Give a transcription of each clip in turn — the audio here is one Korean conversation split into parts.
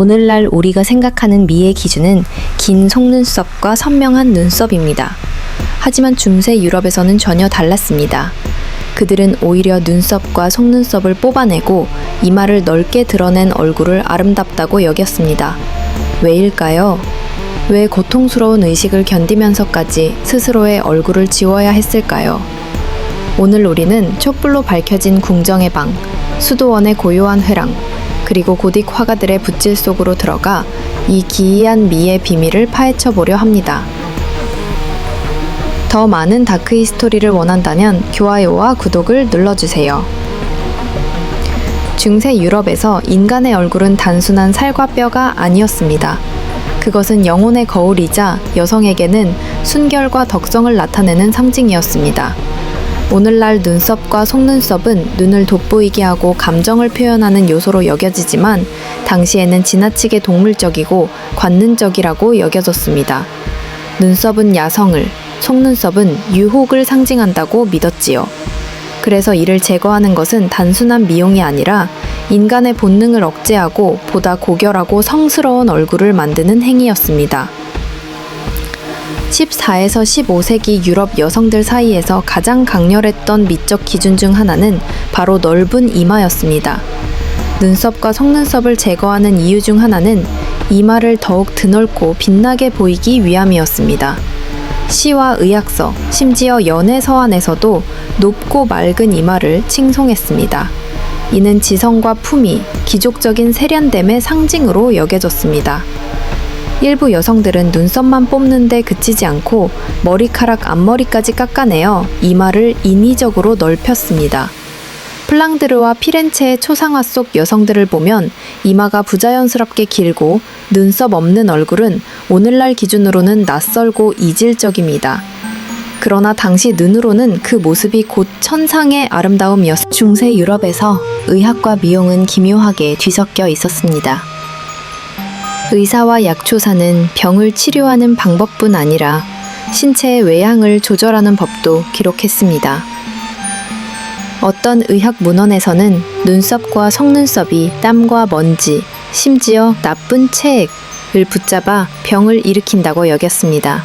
오늘날 우리가 생각하는 미의 기준은 긴 속눈썹과 선명한 눈썹입니다. 하지만 중세 유럽에서는 전혀 달랐습니다. 그들은 오히려 눈썹과 속눈썹을 뽑아내고 이마를 넓게 드러낸 얼굴을 아름답다고 여겼습니다. 왜일까요? 왜 고통스러운 의식을 견디면서까지 스스로의 얼굴을 지워야 했을까요? 오늘 우리는 촛불로 밝혀진 궁정의 방, 수도원의 고요한 회랑, 그리고 고딕 화가들의 붓질 속으로 들어가 이 기이한 미의 비밀을 파헤쳐 보려 합니다. 더 많은 다크 히스토리를 원한다면 좋아요와 구독을 눌러주세요. 중세 유럽에서 인간의 얼굴은 단순한 살과 뼈가 아니었습니다. 그것은 영혼의 거울이자 여성에게는 순결과 덕성을 나타내는 상징이었습니다. 오늘날 눈썹과 속눈썹은 눈을 돋보이게 하고 감정을 표현하는 요소로 여겨지지만 당시에는 지나치게 동물적이고 관능적이라고 여겨졌습니다. 눈썹은 야성을, 속눈썹은 유혹을 상징한다고 믿었지요. 그래서 이를 제거하는 것은 단순한 미용이 아니라 인간의 본능을 억제하고 보다 고결하고 성스러운 얼굴을 만드는 행위였습니다. 14에서 15세기 유럽 여성들 사이에서 가장 강렬했던 미적 기준 중 하나는 바로 넓은 이마였습니다. 눈썹과 속눈썹을 제거하는 이유 중 하나는 이마를 더욱 드넓고 빛나게 보이기 위함이었습니다. 시와 의학서, 심지어 연애 서안에서도 높고 맑은 이마를 칭송했습니다. 이는 지성과 품위, 기족적인 세련됨의 상징으로 여겨졌습니다. 일부 여성들은 눈썹만 뽑는데 그치지 않고 머리카락 앞머리까지 깎아내어 이마를 인위적으로 넓혔습니다. 플랑드르와 피렌체의 초상화 속 여성들을 보면 이마가 부자연스럽게 길고 눈썹 없는 얼굴은 오늘날 기준으로는 낯설고 이질적입니다. 그러나 당시 눈으로는 그 모습이 곧 천상의 아름다움이었. 중세 유럽에서 의학과 미용은 기묘하게 뒤섞여 있었습니다. 의사와 약초사는 병을 치료하는 방법뿐 아니라 신체의 외양을 조절하는 법도 기록했습니다. 어떤 의학 문헌에서는 눈썹과 속눈썹이 땀과 먼지, 심지어 나쁜 체액을 붙잡아 병을 일으킨다고 여겼습니다.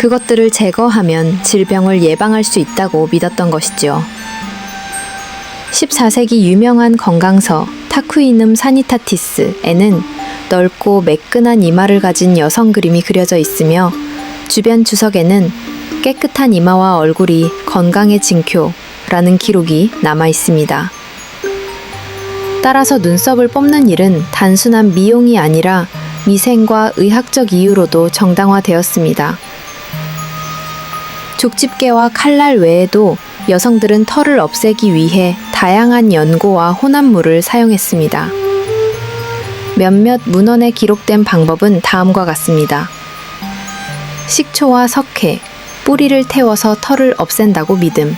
그것들을 제거하면 질병을 예방할 수 있다고 믿었던 것이지요. 14세기 유명한 건강서 타쿠이눔 사니타티스에는 넓고 매끈한 이마를 가진 여성 그림이 그려져 있으며 주변 주석에는 깨끗한 이마와 얼굴이 건강의 징표라는 기록이 남아 있습니다. 따라서 눈썹을 뽑는 일은 단순한 미용이 아니라 미생과 의학적 이유로도 정당화되었습니다. 족집게와 칼날 외에도 여성들은 털을 없애기 위해 다양한 연고와 혼합물을 사용했습니다. 몇몇 문헌에 기록된 방법은 다음과 같습니다. 식초와 석회, 뿌리를 태워서 털을 없앤다고 믿음.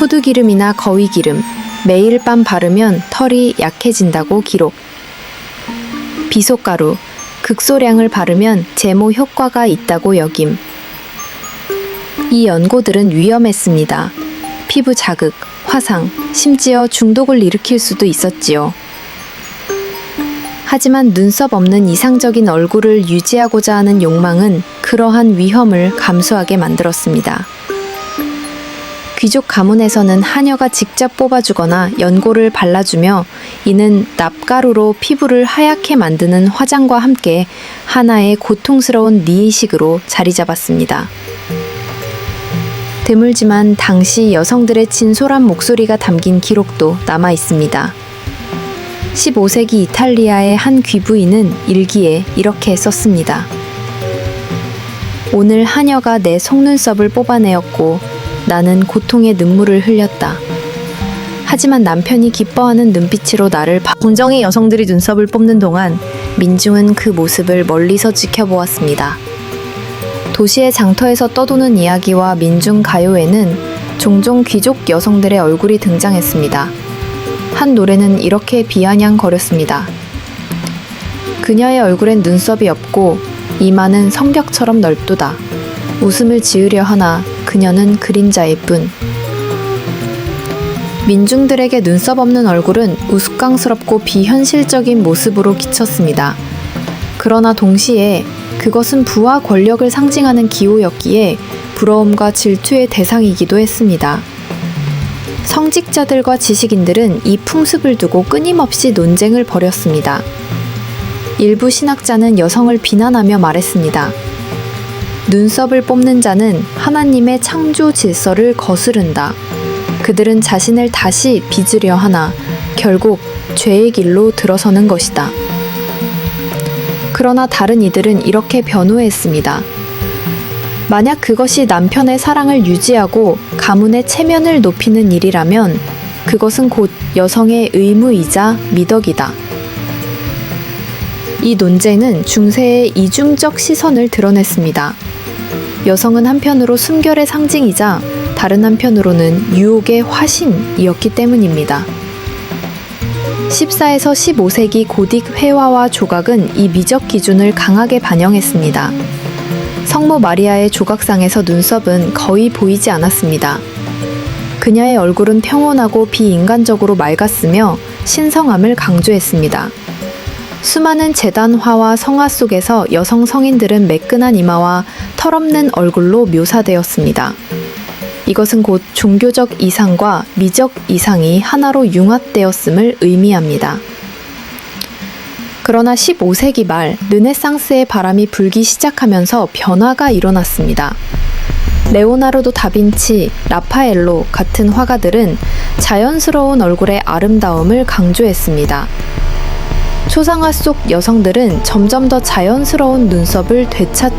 호두기름이나 거위기름, 매일 밤 바르면 털이 약해진다고 기록. 비소가루, 극소량을 바르면 제모 효과가 있다고 여김. 이 연고들은 위험했습니다. 피부 자극, 화상, 심지어 중독을 일으킬 수도 있었지요. 하지만 눈썹 없는 이상적인 얼굴을 유지하고자 하는 욕망은 그러한 위험을 감수하게 만들었습니다. 귀족 가문에서는 하녀가 직접 뽑아주거나 연고를 발라주며 이는 납가루로 피부를 하얗게 만드는 화장과 함께 하나의 고통스러운 미의식으로 자리 잡았습니다. 드물지만 당시 여성들의 진솔한 목소리가 담긴 기록도 남아 있습니다. 15세기 이탈리아의 한 귀부인은 일기에 이렇게 썼습니다. 오늘 하녀가 내 속눈썹을 뽑아내었고 나는 고통의 눈물을 흘렸다. 하지만 남편이 기뻐하는 눈빛으로 나를 바... 궁정의 여성들이 눈썹을 뽑는 동안 민중은 그 모습을 멀리서 지켜보았습니다. 도시의 장터에서 떠도는 이야기와 민중 가요에는 종종 귀족 여성들의 얼굴이 등장했습니다. 한 노래는 이렇게 비아냥거렸습니다. 그녀의 얼굴엔 눈썹이 없고 이마는 성벽처럼 넓도다. 웃음을 지으려 하나 그녀는 그림자일 뿐. 민중들에게 눈썹 없는 얼굴은 우스꽝스럽고 비현실적인 모습으로 비쳤습니다. 그러나 동시에 그것은 부와 권력을 상징하는 기호였기에 부러움과 질투의 대상이기도 했습니다. 성직자들과 지식인들은 이 풍습을 두고 끊임없이 논쟁을 벌였습니다. 일부 신학자는 여성을 비난하며 말했습니다. 눈썹을 뽑는 자는 하나님의 창조 질서를 거스른다. 그들은 자신을 다시 빚으려 하나 결국 죄의 길로 들어서는 것이다. 그러나 다른 이들은 이렇게 변호했습니다. 만약 그것이 남편의 사랑을 유지하고 가문의 체면을 높이는 일이라면 그것은 곧 여성의 의무이자 미덕이다. 이 논쟁은 중세의 이중적 시선을 드러냈습니다. 여성은 한편으로 순결의 상징이자 다른 한편으로는 유혹의 화신이었기 때문입니다. 14에서 15세기 고딕 회화와 조각은 이 미적 기준을 강하게 반영했습니다. 성모 마리아의 조각상에서 눈썹은 거의 보이지 않았습니다. 그녀의 얼굴은 평온하고 비인간적으로 맑았으며 신성함을 강조했습니다. 수많은 재단화와 성화 속에서 여성 성인들은 매끈한 이마와 털없는 얼굴로 묘사되었습니다. 이것은 곧 종교적 이상과 미적 이상이 하나로 융합되었음을 의미합니다. 그러나 15세기 말 르네상스의 바람이 불기 시작하면서 변화가 일어났습니다. 레오나르도 다빈치, 라파엘로 같은 화가들은 자연스러운 얼굴의 아름다움을 강조했습니다. 초상화 속 여성들은 점점 더 자연스러운 눈썹을 되찾